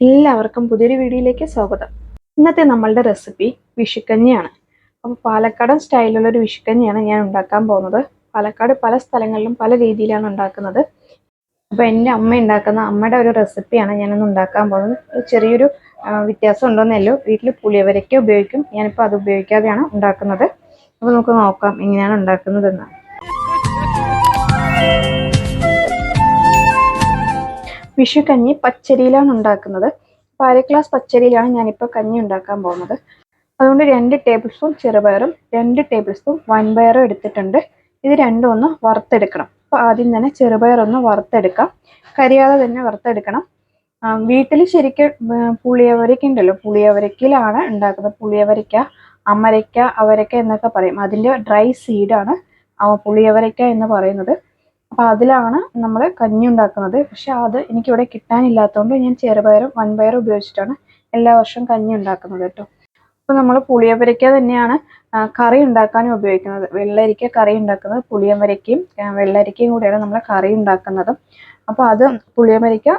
എല്ലാവർക്കും പുതിയൊരു വീഡിയോയിലേക്ക് സ്വാഗതം. ഇന്നത്തെ നമ്മളുടെ റെസിപ്പി വിഷുക്കഞ്ഞിയാണ്. അപ്പോൾ പാലക്കാടൻ സ്റ്റൈലുള്ള ഒരു വിഷുക്കഞ്ഞിയാണ് ഞാൻ ഉണ്ടാക്കാൻ പോകുന്നത്. പാലക്കാട് പല സ്ഥലങ്ങളിലും പല രീതിയിലാണ് ഉണ്ടാക്കുന്നത്. അപ്പോൾ എന്റെ അമ്മ ഉണ്ടാക്കുന്ന അമ്മയുടെ ഒരു റെസിപ്പിയാണ് ഞാനൊന്ന് ഉണ്ടാക്കാൻ പോകുന്നത്. ചെറിയൊരു വ്യത്യാസം ഉണ്ടോയെന്നല്ലോ വീട്ടിൽ പുളിയവരയ്ക്ക ഉപയോഗിക്കും. ഞാനിപ്പോൾ അത് ഉപയോഗിക്കാതെയാണ് ഉണ്ടാക്കുന്നത്. അപ്പോൾ നമുക്ക് നോക്കാം എങ്ങനെയാണ് ഉണ്ടാക്കുന്നതെന്ന്. വിഷുക്കഞ്ഞി പച്ചരിയിലാണ് ഉണ്ടാക്കുന്നത്. അപ്പോൾ അര ഗ്ലാസ് പച്ചരിയിലാണ് ഞാനിപ്പോൾ കഞ്ഞി ഉണ്ടാക്കാൻ പോകുന്നത്. അതുകൊണ്ട് രണ്ട് ടേബിൾ സ്പൂൺ ചെറുപയറും രണ്ട് ടേബിൾ സ്പൂൺ വൻപയറും എടുത്തിട്ടുണ്ട്. ഇത് രണ്ടും ഒന്ന് വറുത്തെടുക്കണം. അപ്പോൾ ആദ്യം തന്നെ ചെറുപയറൊന്ന് വറുത്തെടുക്കാം. കരിയാതെ തന്നെ വറുത്തെടുക്കണം. വീട്ടിൽ ശരിക്കും പുളിയവരയ്ക്ക ഉണ്ടല്ലോ പുളിയവരയ്ക്കയിലാണ് ഉണ്ടാക്കുന്നത്. പുളിയവരയ്ക്ക അമരയ്ക്ക അവരയ്ക്ക എന്നൊക്കെ പറയും. അതിന്റെ ഡ്രൈ സീഡാണ് പുളിയവരയ്ക്ക എന്ന് പറയുന്നത്. അപ്പോൾ അതിലാണ് നമ്മൾ കഞ്ഞി ഉണ്ടാക്കുന്നത്. പക്ഷേ അത് എനിക്കിവിടെ കിട്ടാനില്ലാത്തതുകൊണ്ട് ഞാൻ ചെറുപയറും വൻപയറും ഉപയോഗിച്ചിട്ടാണ് എല്ലാ വർഷവും കഞ്ഞി ഉണ്ടാക്കുന്നത് കേട്ടോ. അപ്പോൾ നമ്മൾ പുളിയവരയ്ക്ക തന്നെയാണ് കറി ഉണ്ടാക്കാനും ഉപയോഗിക്കുന്നത്. വെള്ളരിക്ക കറി ഉണ്ടാക്കുന്നത് പുളിയവരയ്ക്കയും വെള്ളരിക്കയും കൂടിയാണ് നമ്മൾ കറി ഉണ്ടാക്കുന്നത്. അപ്പോൾ അത് പുളിയവരയ്ക്ക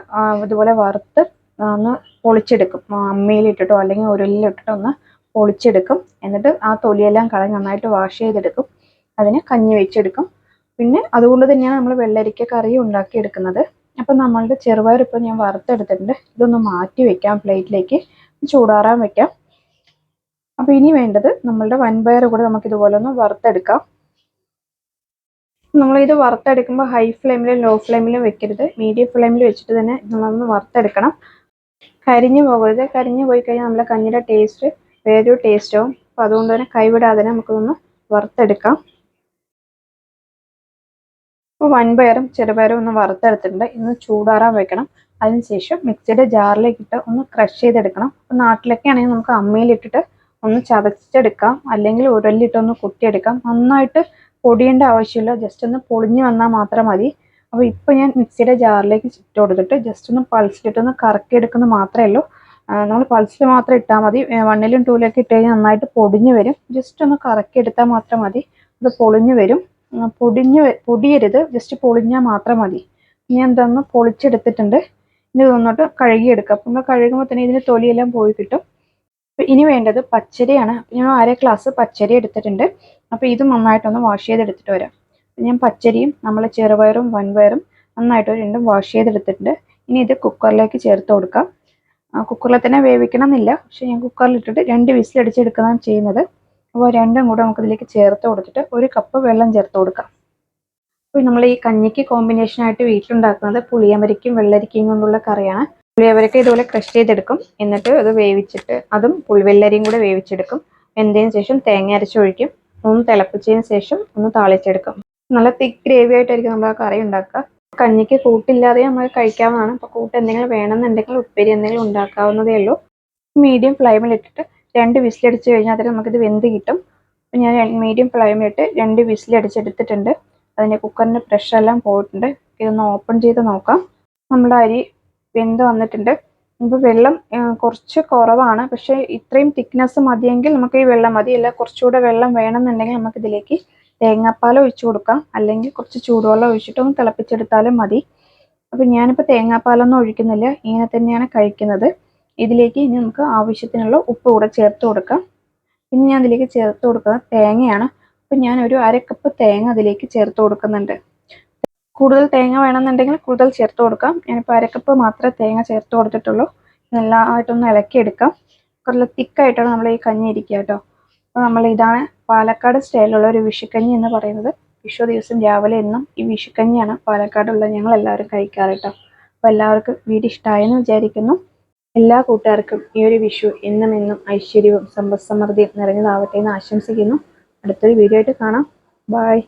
ഇതുപോലെ വറുത്ത് ഒന്ന് പൊളിച്ചെടുക്കും. അമ്മിയിലിട്ടിട്ടോ അല്ലെങ്കിൽ ഉരുളിലിട്ടിട്ടോ ഒന്ന് പൊളിച്ചെടുക്കും. എന്നിട്ട് ആ തൊലിയെല്ലാം കളഞ്ഞ് നന്നായിട്ട് വാഷ് ചെയ്തെടുക്കും. അതിന് കഞ്ഞി വെച്ചെടുക്കും. പിന്നെ അതുകൊണ്ട് തന്നെയാണ് നമ്മൾ വെള്ളരിക്ക കറി ഉണ്ടാക്കി എടുക്കുന്നത് അപ്പം നമ്മളുടെ ചെറുപയർ ഇപ്പോൾ ഞാൻ വറുത്തെടുത്തിട്ടുണ്ട്. ഇതൊന്ന് മാറ്റി വെക്കാം പ്ലേറ്റിലേക്ക്. ചൂടാറാൻ വെക്കാം. അപ്പോൾ ഇനി വേണ്ടത് നമ്മളുടെ വൻപയർ കൂടെ നമുക്ക് ഇതുപോലെ ഒന്ന് വറുത്തെടുക്കാം. നമ്മൾ ഇത് വറുത്തെടുക്കുമ്പോൾ ഹൈ ഫ്ലെയിമിലും ലോ ഫ്ലെയിമിലും വെക്കരുത്. മീഡിയം ഫ്ലെയിമിൽ വെച്ചിട്ട് തന്നെ നമ്മളൊന്ന് വറുത്തെടുക്കണം. കരിഞ്ഞു പോകരുത്. കരിഞ്ഞു പോയി കഴിഞ്ഞാൽ നമ്മളെ കഞ്ഞിയുടെ ടേസ്റ്റ് വേറൊരു ടേസ്റ്റ് ആവും. അപ്പോൾ അതുകൊണ്ട് തന്നെ കൈവിടാതെ തന്നെ നമുക്കൊന്ന് വറുത്തെടുക്കാം. അപ്പോൾ വൻപയറും ചെറുപയറും ഒന്ന് വറുത്തെടുത്തിട്ടുണ്ട്. ഇന്ന് ചൂടാറാൻ വെക്കണം. അതിനുശേഷം മിക്സിയുടെ ജാറിലേക്ക് ഇട്ട് ഒന്ന് ക്രഷ് ചെയ്തെടുക്കണം. അപ്പോൾ നാട്ടിലൊക്കെ ആണെങ്കിൽ നമുക്ക് അമ്മയിലിട്ടിട്ട് ഒന്ന് ചതച്ചെടുക്കാം. അല്ലെങ്കിൽ ഉരലിട്ടൊന്ന് കുത്തിയെടുക്കാം. നന്നായിട്ട് പൊടിയേണ്ട ആവശ്യമില്ല. ജസ്റ്റ് ഒന്ന് പൊളിഞ്ഞു വന്നാൽ മാത്രം മതി. അപ്പോൾ ഇപ്പോൾ ഞാൻ മിക്സിയുടെ ജാറിലേക്ക് ഇട്ട് കൊടുത്തിട്ട് ജസ്റ്റ് ഒന്ന് പൾസിലിട്ടൊന്ന് കറക്കി എടുക്കുന്നത് മാത്രമേ ഉള്ളൂ. നമ്മൾ പൾസിൽ മാത്രം ഇട്ടാൽ മതി. വണ്ണിലും ടൂലൊക്കെ ഇട്ട് കഴിഞ്ഞാൽ നന്നായിട്ട് പൊടിഞ്ഞു വരും. ജസ്റ്റ് ഒന്ന് കറക്കിയെടുത്താൽ മാത്രം മതി. അത് പൊളിഞ്ഞു വരും. പൊടിഞ്ഞു പൊടിയരുത്. ജസ്റ്റ് പൊളിഞ്ഞാൽ മാത്രം മതി. ഞാൻ ഇതൊന്ന് പൊളിച്ചെടുത്തിട്ടുണ്ട്. ഇനി ഇതൊന്നിട്ട് കഴുകിയെടുക്കുക അപ്പം നമ്മൾ കഴുകുമ്പോൾ തന്നെ ഇതിന് തൊലിയെല്ലാം പോയി കിട്ടും. അപ്പം ഇനി വേണ്ടത് പച്ചരിയാണ്. അപ്പം ഞാൻ അര ഗ്ലാസ് പച്ചരി എടുത്തിട്ടുണ്ട്. അപ്പോൾ ഇത് നന്നായിട്ടൊന്ന് വാഷ് ചെയ്തെടുത്തിട്ട് വരാം. ഞാൻ പച്ചരിയും നമ്മളെ ചെറുപയറും വൻപയറും നന്നായിട്ട് രണ്ടും വാഷ് ചെയ്തെടുത്തിട്ടുണ്ട്. ഇനി ഇത് കുക്കറിലേക്ക് ചേർത്ത് കൊടുക്കാം. കുക്കറിൽ തന്നെ വേവിക്കണം എന്നില്ല പക്ഷേ ഞാൻ കുക്കറിലിട്ടിട്ട് രണ്ട് വിസിലടിച്ചെടുക്കുന്നതാണ് ചെയ്യുന്നത്. അപ്പോൾ രണ്ടും കൂടെ നമുക്ക് ഇതിലേക്ക് ചേർത്ത് കൊടുത്തിട്ട് ഒരു കപ്പ് വെള്ളം ചേർത്ത് കൊടുക്കാം. അപ്പോൾ നമ്മൾ ഈ കഞ്ഞിക്ക് കോമ്പിനേഷൻ ആയിട്ട് വീട്ടിലുണ്ടാക്കുന്നത് പുളിയമരിക്കും വെള്ളരിക്കയും കൊണ്ടുള്ള കറിയാണ്. പുളിയമരയ്ക്ക ഇതുപോലെ ക്രഷ് ചെയ്തെടുക്കും. എന്നിട്ട് അത് വേവിച്ചിട്ട് അതും പുളിവെള്ളരിയും കൂടെ വേവിച്ചെടുക്കും. വെന്തതിന് ശേഷം തേങ്ങ അരച്ചൊഴിക്കും. ഒന്ന് തിളപ്പിച്ചതിന് ശേഷം ഒന്ന് താളിച്ചെടുക്കും. നല്ല തിക്ക് ഗ്രേവി ആയിട്ടായിരിക്കും നമ്മൾ ആ കറി ഉണ്ടാക്കുക. കഞ്ഞിക്ക് കൂട്ടില്ലാതെ നമ്മൾ കഴിക്കാവുന്നതാണ്. അപ്പോൾ കൂട്ട് എന്തെങ്കിലും വേണമെന്നുണ്ടെങ്കിൽ ഉപ്പേരി എന്തെങ്കിലും ഉണ്ടാക്കാവുന്നതേ ഉള്ളൂ. മീഡിയം ഫ്ലെയിമിൽ ഇട്ടിട്ട് രണ്ട് വിസിലടിച്ച് കഴിഞ്ഞാൽ അതിൽ നമുക്കിത് വെന്ത് കിട്ടും. അപ്പം ഞാൻ മീഡിയം ഫ്ലെയിമിലിട്ട് രണ്ട് വിസിലടിച്ചെടുത്തിട്ടുണ്ട്. അതിന്റെ കുക്കറിന്റെ പ്രഷറെല്ലാം പോയിട്ടുണ്ട്. ഇതൊന്ന് ഓപ്പൺ ചെയ്ത് നോക്കാം. നമ്മുടെ അരി വെന്ത് വന്നിട്ടുണ്ട്. ഇപ്പോൾ വെള്ളം കുറച്ച് കുറവാണ്. പക്ഷേ ഇത്രയും തിക്നെസ് മതിയെങ്കിൽ നമുക്ക് ഈ വെള്ളം മതി. അല്ല കുറച്ചുകൂടെ വെള്ളം വേണമെന്നുണ്ടെങ്കിൽ നമുക്ക് ഇതിലേക്ക് തേങ്ങാപ്പാൽ ഒഴിച്ചു കൊടുക്കാം. അല്ലെങ്കിൽ കുറച്ച് ചൂടുവെള്ളം ഒഴിച്ചിട്ട് ഒന്ന് തിളപ്പിച്ചെടുത്താലും മതി. അപ്പം ഞാനിപ്പോൾ തേങ്ങാപ്പാലൊന്നും ഒഴിക്കുന്നില്ല. ഇങ്ങനെ തന്നെയാണ് കഴിക്കുന്നത്. ഇതിലേക്ക് ഇനി നമുക്ക് ആവശ്യത്തിനുള്ള ഉപ്പ് കൂടെ ചേർത്ത് കൊടുക്കാം. പിന്നെ ഞാൻ അതിലേക്ക് ചേർത്ത് കൊടുക്കുന്നത് തേങ്ങയാണ്. അപ്പം ഞാൻ ഒരു അരക്കപ്പ് കപ്പ് തേങ്ങ അതിലേക്ക് ചേർത്ത് കൊടുക്കുന്നുണ്ട്. കൂടുതൽ തേങ്ങ വേണമെന്നുണ്ടെങ്കിൽ കൂടുതൽ ചേർത്ത് കൊടുക്കാം. ഞാനിപ്പോൾ അരക്കപ്പ് മാത്രമേ തേങ്ങ ചേർത്ത് കൊടുത്തിട്ടുള്ളൂ. നല്ലതായിട്ടൊന്ന് ഇളക്കിയെടുക്കാം. കുറച്ച് തിക്കായിട്ടാണ് നമ്മൾ ഈ കഞ്ഞി ഇരിക്കുക കേട്ടോ. അപ്പോൾ നമ്മൾ ഇതാണ് പാലക്കാട് സ്റ്റൈലുള്ള ഒരു വിഷുക്കഞ്ഞി എന്ന് പറയുന്നത്. വിഷു ദിവസം രാവിലെ എന്നും ഈ വിഷുക്കഞ്ഞിയാണ് പാലക്കാടുള്ള ഞങ്ങൾ എല്ലാവരും കഴിക്കാറ് കേട്ടോ. അപ്പോൾ എല്ലാവർക്കും വീട് ഇഷ്ടമായെന്ന് വിചാരിക്കുന്നു. എല്ലാ കൂട്ടുകാർക്കും ഈ ഒരു വിഷു എന്നും എന്നും ഐശ്വര്യവും സമ്പദ്സമൃദ്ധിയും നിറഞ്ഞതാവട്ടെ എന്ന് ആശംസിക്കുന്നു. അടുത്തൊരു വീഡിയോ ആയിട്ട് കാണാം. ബൈ